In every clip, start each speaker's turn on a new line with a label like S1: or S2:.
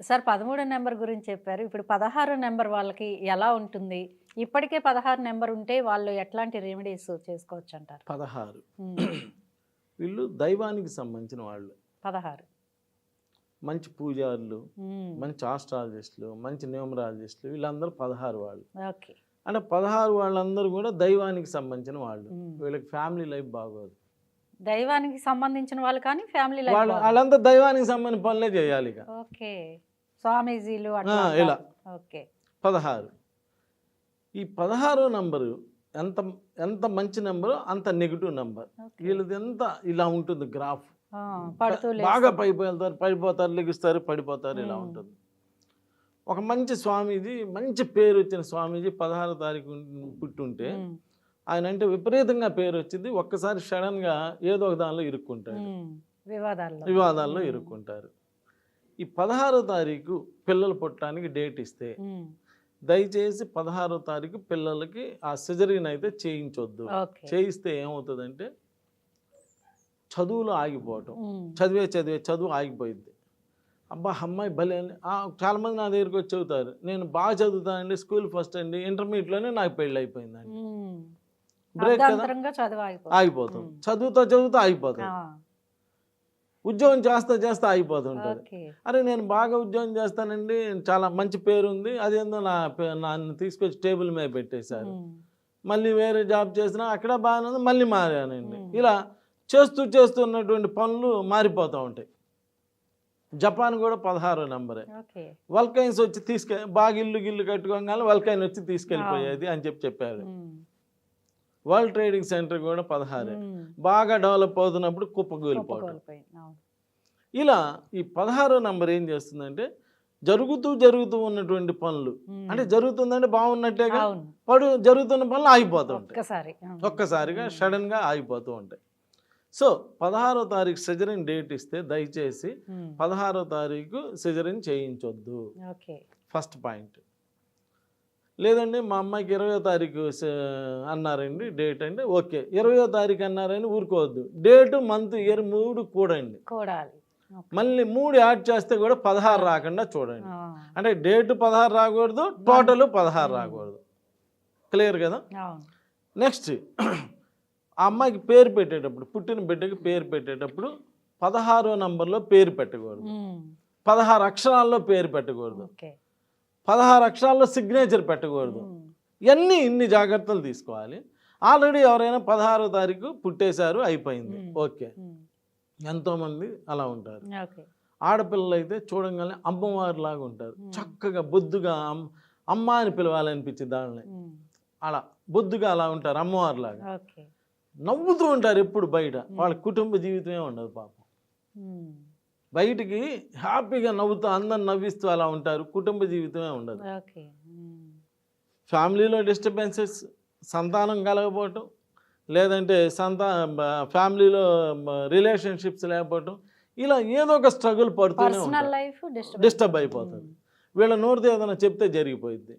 S1: Sir పదమూడో number గురించి చెప్పారు. ఇప్పుడు పదహారు నెంబర్ వాళ్ళకి ఎలా ఉంటుంది? ఇప్పటికే పదహారు నెంబర్ ఉంటే వాళ్ళు ఎట్లాంటి రెమెడీస్ చేసుకోవచ్చు అంటారు
S2: పదహారు వీళ్ళు దైవానికి సంబంధించిన వాళ్ళు.
S1: పదహారు.
S2: మంచి పూజారులు మంచి ఆస్ట్రాలజిస్టులు మంచి న్యూమరాలజిస్టులు వీళ్ళందరూ పదహారు వాళ్ళు.
S1: ఓకే.
S2: అంటే పదహారు వాళ్ళందరూ కూడా దైవానికి సంబంధించిన వాళ్ళు. వీళ్ళకి ఫ్యామిలీ లైఫ్ బాగోదు.
S1: దైవానికి సంబంధించిన వాళ్ళు కానీ ఫ్యామిలీ
S2: వాళ్ళు వాళ్ళంతా దైవానికి సంబంధించిన పనులే చేయాలి ఇక.
S1: ఓకే. స్వామీజీలు
S2: ఇలా.
S1: ఓకే.
S2: పదహారు. ఈ పదహారో నంబరు ఎంత ఎంత మంచి నెంబరు అంత నెగిటివ్ నెంబర్. వీళ్ళది ఎంత ఇలా ఉంటుంది గ్రాఫ్. బాగా. పైపోతారు పడిపోతారు లెగిస్తారు పడిపోతారు ఇలా. ఉంటుంది. ఒక మంచి స్వామీజీ మంచి పేరు వచ్చిన స్వామీజీ పదహారో తారీఖు పుట్టుంటే ఆయన అంటే విపరీతంగా పేరు వచ్చింది ఒక్కసారి సడన్గా ఏదో ఒక దానిలో ఇరుక్కుంటాడు.
S1: ఉమ్, వివాదాల్లో.
S2: వివాదాల్లో ఇరుక్కుంటారు. ఈ పదహారో తారీఖు పిల్లలు పుట్టడానికి డేట్ ఇస్తే దయచేసి పదహారో తారీఖు పిల్లలకి ఆ సిజరీన్ అయితే చేయించొద్దు. చేయిస్తే ఏమవుతుందంటే చదువులో ఆగిపోవటం. చదివే చదివే చదువు ఆగిపోయింది అబ్బా అమ్మాయి భలే చాలామంది నా దగ్గరికి వచ్చి చదువుతారు నేను బాగా చదువుతానండి స్కూల్ ఫస్ట్ అండి ఇంటర్మీడియట్లోనే నాకు పెళ్ళి అయిపోయిందండి. బ్రేక్. ఆగిపోతాం. చదువుతో చదువుతూ ఆగిపోతాం ఉద్యోగం చేస్తా చేస్తా ఆగిపోతుంటుంది.
S1: ఓకే.
S2: అరే నేను బాగా ఉద్యోగం చేస్తానండి చాలా మంచి పేరు ఉంది అదేందో నా నన్ను తీసుకొచ్చి టేబుల్ మీద పెట్టేశారు. మళ్ళీ వేరే జాబ్ చేసినా అక్కడ బాగానే ఉంది మళ్ళీ మారానండి. ఇలా చేస్తూ చేస్తున్నటువంటి పనులు మారిపోతూ ఉంటాయి. జపాన్ కూడా పదహారో నెంబరే. వల్కైన్స్ వచ్చి తీసుకె బాగా ఇల్లు గిల్లు కట్టుకోగానే వల్కైన్ వచ్చి తీసుకెళ్ళిపోయేది అని చెప్పి చెప్పారు వరల్డ్ ట్రేడింగ్ సెంటర్ కూడా పదహారే. బాగా డెవలప్ అవుతున్నప్పుడు కుప్పకూలిపోవడం. ఇలా ఈ పదహారో నంబర్ ఏం చేస్తుందంటే జరుగుతూ జరుగుతూ ఉన్నటువంటి పనులు. అంటే జరుగుతుందంటే బాగున్నట్టేగా పడు జరుగుతున్న పనులు ఆగిపోతూ ఉంటాయి. ఒక్కసారిగా సడన్గా ఆగిపోతూ ఉంటాయి. సో పదహారో తారీఖు సిజరిన్ డేట్ ఇస్తే దయచేసి పదహారో తారీఖు సిజరిన్ చేయించొద్దు. First point. లేదండి మా అమ్మాయికి ఇరవయో తారీఖు అన్నారండి డేట్ అంటే ఓకే ఇరవయో తారీఖు అన్నారని ఊరుకోవద్దు. డేటు మంత్ ఇయర్ మూడు కూడండి.
S1: కూడాలి.
S2: మళ్ళీ మూడు యాడ్ చేస్తే కూడా పదహారు రాకుండా చూడండి. అంటే డేటు పదహారు రాకూడదు టోటల్ పదహారు. రాకూడదు. క్లియర్ కదా? నెక్స్ట్ ఆ అమ్మాయికి పేరు పెట్టేటప్పుడు పుట్టిన బిడ్డకి పేరు పెట్టేటప్పుడు పదహారో నంబర్లో పేరు పెట్టకూడదు. పదహారు అక్షరాల్లో పేరు పెట్టకూడదు. పదహారు అక్షరాల్లో సిగ్నేచర్ పెట్టకూడదు. ఇవన్నీ ఇన్ని జాగ్రత్తలు తీసుకోవాలి. ఆల్రెడీ ఎవరైనా పదహారో తారీఖు పుట్టేశారు అయిపోయింది. ఓకే. ఎంతోమంది అలా ఉంటారు. ఆడపిల్లలు అయితే చూడంగానే అమ్మవారి లాగా ఉంటారు. చక్కగా బొద్దుగా అమ్- అమ్మ అని పిలవాలనిపించింది దానిని. అలా బొద్దుగా అలా ఉంటారు అమ్మవారి లాగా నవ్వుతూ ఉంటారు ఎప్పుడు బయట. వాళ్ళ కుటుంబ జీవితమే ఉండదు పాపం. బయటికి హ్యాపీగా నవ్వుతూ అందరు నవ్విస్తూ అలా ఉంటారు. కుటుంబ జీవితమే ఉండదు. ఫ్యామిలీలో డిస్టర్బెన్సెస్ సంతానం కలగపోవటం లేదంటే సంతా ఫ్యామిలీలో రిలేషన్షిప్స్ లేకపోవటం ఇలా ఏదో ఒక స్ట్రగుల్ పడుతూనే
S1: డిస్టర్బ్
S2: అయిపోతుంది. వీళ్ళ నోటితో ఏదైనా చెప్తే జరిగిపోయింది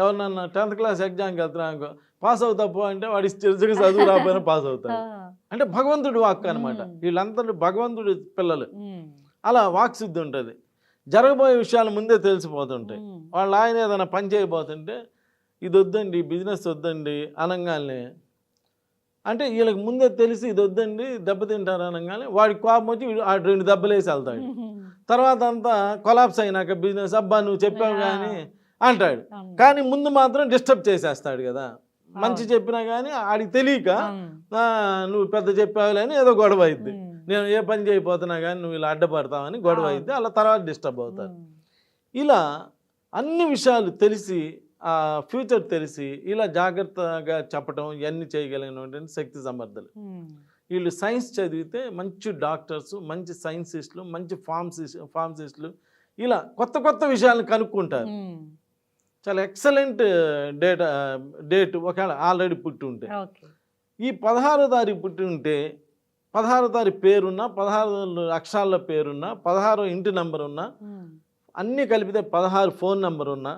S2: ఎవరినన్నా టెన్త్ క్లాస్ ఎగ్జామ్కి వెళ్తున్నా పాస్ అవుతా పో అంటే వాడి తెలుసుగా చదువు రాకపోయినా పాస్ అవుతాడు. అంటే భగవంతుడి వాక్ అనమాట. వీళ్ళందరూ భగవంతుడి పిల్లలు. అలా వాక్ శుద్ధి ఉంటుంది. జరగబోయే విషయాలు ముందే తెలిసిపోతుంటాయి. వాళ్ళ ఆయన ఏదైనా పని చేయబోతుంటే ఇది వద్దండి బిజినెస్ వద్దండి అనగానే అంటే వీళ్ళకి ముందే తెలిసి ఇది వద్దండి దెబ్బతింటారు అనగానే వాడికి కోపం వచ్చి వీడు ఆ రెండు దెబ్బలు వేసి వెళ్తాడు. తర్వాత అంతా కొలాప్స్ అయినాక బిజినెస్ అబ్బా నువ్వు చెప్పావు. కానీ అంటాడు. కానీ ముందు మాత్రం డిస్టర్బ్ చేసేస్తాడు కదా. మంచి. చెప్పినా కానీ ఆడికి తెలియక
S1: అవును.
S2: "ఆ, నువ్వు పెద్ద చెప్పావులే అని ఏదో గొడవ అయింది నేను ఏ పని చేయబోతున్నా కానీ నువ్వు ఇలా అడ్డపడతావని గొడవ. అయితే అలా తర్వాత డిస్టర్బ్ అవుతారు. ఇలా అన్ని విషయాలు తెలిసి ఆ ఫ్యూచర్ తెలిసి ఇలా జాగ్రత్తగా చెప్పడం ఇవన్నీ చేయగలిగినటువంటి శక్తి సమర్థులు. వీళ్ళు సైన్స్ చదివితే మంచి డాక్టర్స్ మంచి సైన్సిస్టులు మంచి ఫార్మసిస్ట్ ఫార్మసిస్టులు ఇలా కొత్త కొత్త విషయాలను కనుక్కుంటారు. చాలా ఎక్సలెంట్ డేటా డేట్ ఒకవేళ ఆల్రెడీ పుట్టి ఉంటే ఈ పదహారో తారీఖు పుట్టి ఉంటే పదహారో తారీఖు పేరున్నా పదహారు అక్షరాల పేరున్నా పదహారో ఇంటి నంబర్ ఉన్నా అన్నీ కలిపితే పదహారు ఫోన్ నెంబర్ ఉన్నా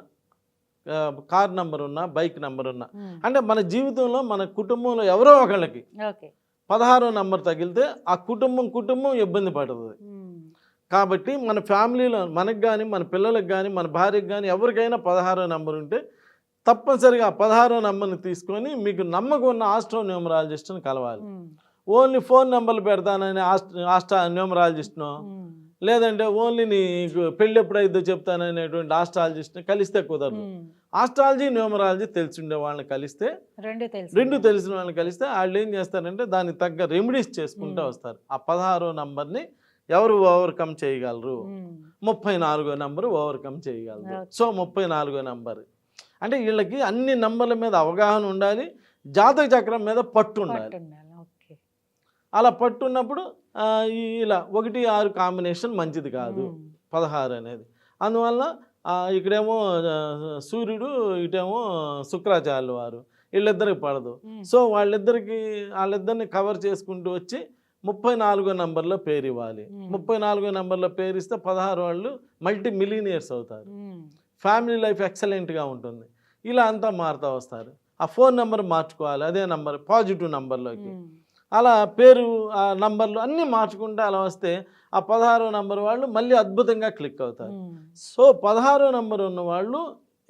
S2: కార్ నెంబర్ ఉన్నా బైక్ నెంబర్ ఉన్నా అంటే మన జీవితంలో మన కుటుంబంలో ఎవరో ఒకళ్ళకి పదహారో నెంబర్ తగిలితే ఆ కుటుంబం కుటుంబం ఇబ్బంది పడుతుంది. కాబట్టి మన ఫ్యామిలీలో మనకు కానీ మన పిల్లలకు కానీ మన భార్యకు కానీ ఎవరికైనా పదహారో నెంబర్ ఉంటే తప్పనిసరిగా ఆ పదహారో నెంబర్ని తీసుకొని మీకు నమ్మకం ఉన్న ఆస్ట్రో న్యూమరాలజిస్ట్ని కలవాలి ఓన్లీ ఫోన్ నెంబర్లు పెడతానని ఆస్ట్ ఆస్ట్రా న్యూమరాలజిస్ట్ను లేదంటే ఓన్లీ నీకు పెళ్ళి ఎప్పుడైతే చెప్తాననేటువంటి ఆస్ట్రాలజిస్ట్ని కలిస్తే కుదరదు. ఆస్ట్రాలజీ న్యూమరాలజీ తెలిసిండే వాళ్ళని కలిస్తే
S1: రెండు తెలుసు
S2: రెండు తెలిసిన వాళ్ళని కలిస్తే వాళ్ళు ఏం చేస్తారంటే దానికి తగ్గ రెమెడీస్ చేసుకుంటూ. వస్తారు. ఆ పదహారో నంబర్ని ఎవరు ఓవర్కమ్ చేయగలరు? ముప్పై నాలుగో నంబర్ ఓవర్కమ్ చేయగలరు. సో ముప్పై నాలుగో నంబర్. అంటే వీళ్ళకి అన్ని నంబర్ల మీద అవగాహన ఉండాలి జాతక చక్రం మీద పట్టు ఉండాలి. అలా పట్టు ఉన్నప్పుడు ఆ, ఈ- ఇలా ఒకటి ఆరు కాంబినేషన్ మంచిది కాదు. పదహారు అనేది. అందువల్ల ఇక్కడేమో సూర్యుడు ఇటేమో శుక్రాచార్యులు వారు. వీళ్ళిద్దరికి పడదు. సో వాళ్ళిద్దరికి వాళ్ళిద్దరిని కవర్ చేసుకుంటూ వచ్చి ముప్పై నాలుగో నంబర్లో పేరు ఇవ్వాలి. ముప్పై నాలుగో నంబర్లో పేరు ఇస్తే పదహారు వాళ్ళు మల్టీ మిలీనియర్స్ అవుతారు ఫ్యామిలీ లైఫ్ ఎక్సలెంట్గా ఉంటుంది. ఇలా అంతా మారుతూ వస్తారు. ఆ ఫోన్ నెంబర్ మార్చుకోవాలి అదే నంబర్ పాజిటివ్ నంబర్లోకి. అలా పేరు ఆ నంబర్లు అన్నీ మార్చుకుంటే అలా వస్తే ఆ పదహారో నంబర్ వాళ్ళు మళ్ళీ అద్భుతంగా క్లిక్ అవుతారు. సో పదహారో నంబర్ ఉన్న వాళ్ళు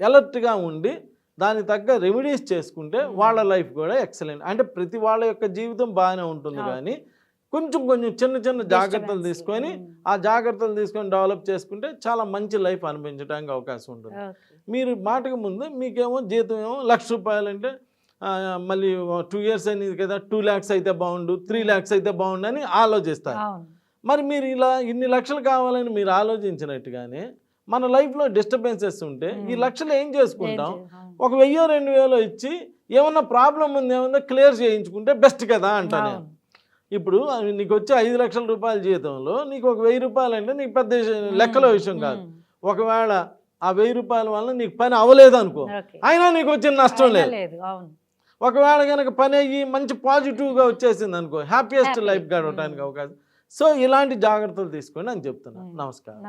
S2: ఎలర్ట్గా ఉండి దానికి తగ్గ రెమెడీస్ చేసుకుంటే. వాళ్ళ లైఫ్ కూడా ఎక్సలెంట్. అంటే ప్రతి వాళ్ళ యొక్క జీవితం బాగానే ఉంటుంది. కానీ కొంచెం కొంచెం చిన్న చిన్న జాగ్రత్తలు. తీసుకొని
S1: ఉమ్,
S2: ఆ జాగ్రత్తలు తీసుకొని డెవలప్ చేసుకుంటే చాలా మంచి లైఫ్ అనిపించడానికి అవకాశం ఉంటుంది. మీరు మాటకు ముందు మీకేమో జీతం ఏమో లక్ష రూపాయలు అంటే మళ్ళీ టూ ఇయర్స్ అనేది కదా టూ ల్యాక్స్ అయితే బాగుండు త్రీ ల్యాక్స్ అయితే బాగుండు అని ఆలోచిస్తారు మరి మీరు ఇలా ఇన్ని లక్షలు కావాలని మీరు ఆలోచించినట్టుగానే మన లైఫ్లో డిస్టర్బెన్సెస్ ఉంటే ఈ
S1: Hmm.
S2: లక్షలు ఏం చేసుకుంటాం. ఒక వెయ్యో రెండు వేలో ఇచ్చి ఏమన్నా ప్రాబ్లం ఉంది ఏమన్నా క్లియర్ చేయించుకుంటే బెస్ట్ కదా అంటా నేను
S1: అవును.
S2: ఇప్పుడు నీకు వచ్చే ఐదు లక్షల రూపాయల జీతంలో నీకు ఒక వెయ్యి రూపాయలు అంటే నీకు పెద్ద లెక్కలో విషయం కాదు. ఒకవేళ ఆ వెయ్యి రూపాయల వల్ల నీకు పని అవ్వలేదు అనుకో. అయినా నీకు వచ్చిన నష్టం లేదు. ఒకవేళ కనుక పని అయ్యి మంచి పాజిటివ్గా వచ్చేసింది అనుకో హ్యాపీయెస్ట్. లైఫ్ గడవడానికి. అవకాశం. సో ఇలాంటి జాగ్రత్తలు తీసుకోండి అని చెప్తున్నాను. నమస్కారం.